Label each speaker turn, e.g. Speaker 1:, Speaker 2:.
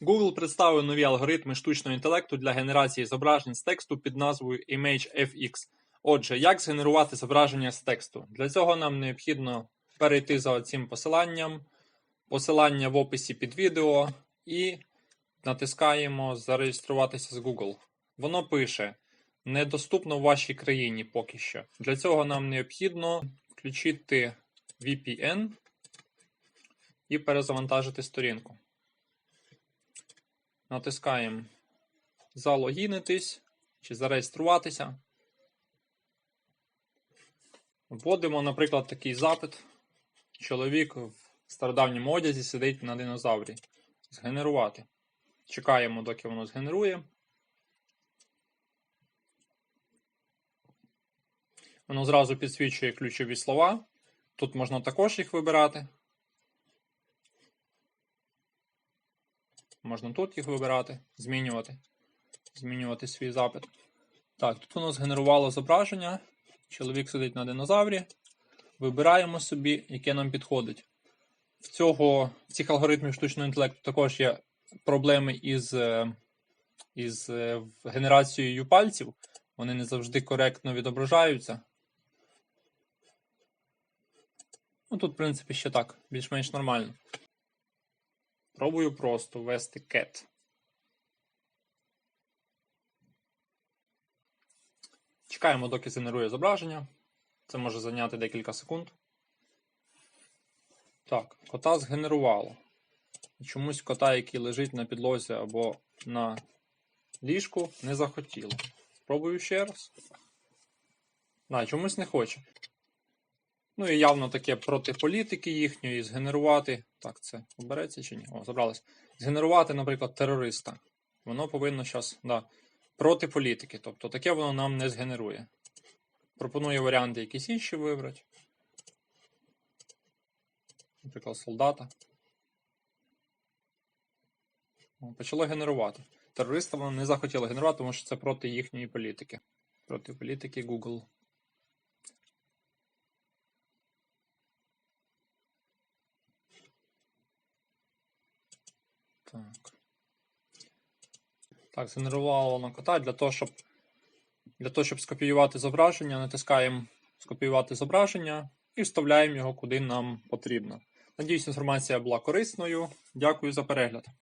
Speaker 1: Google представив нові алгоритми штучного інтелекту для генерації зображень з тексту під назвою ImageFX. Отже, як згенерувати зображення з тексту? Для цього нам необхідно перейти за цим посиланням, посилання в описі під відео і натискаємо Зареєструватися з Google. Воно пише: недоступно в вашій країні поки що. Для цього нам необхідно включити VPN і перезавантажити сторінку. Натискаємо Залогінитись чи зареєструватися. Вводимо, наприклад, такий запит. Чоловік в стародавньому одязі сидить на динозаврі. Згенерувати. Чекаємо, доки воно згенерує. Воно зразу підсвічує ключові слова. Тут можна також їх вибирати. Можна тут їх вибирати, змінювати. Змінювати свій запит. Так, тут воно згенерувало зображення. Чоловік сидить на динозаврі. Вибираємо собі, яке нам підходить. В, цього, в цих алгоритмів штучного інтелекту також є проблеми із, е, із е, генерацією пальців. Вони не завжди коректно відображаються. Ну, тут, в принципі, ще так, більш-менш нормально. Пробую просто ввести cat. Чекаємо, доки згенерує зображення. Це може зайняти декілька секунд. Так, кота згенерувало. Чомусь кота, який лежить на підлозі або на ліжку, не захотіло. Спробую ще раз. На, чомусь не хоче. Ну і явно таке проти політики їхньої, згенерувати. Так, це обереться чи ні? О, забралось. Згенерувати, наприклад, терориста. Воно повинно зараз, да, проти політики. Тобто таке воно нам не згенерує. Пропоную варіанти якісь інші вибрати. Наприклад, солдата. О, Почало генерувати. Терориста воно не захотіло генерувати, тому що це проти їхньої політики. Проти політики Google. Так. Так, згенерувало на кота для того, щоб для того, щоб скопіювати зображення, натискаємо скопіювати зображення і вставляємо його куди нам потрібно. Надіюсь, інформація була корисною. Дякую за перегляд.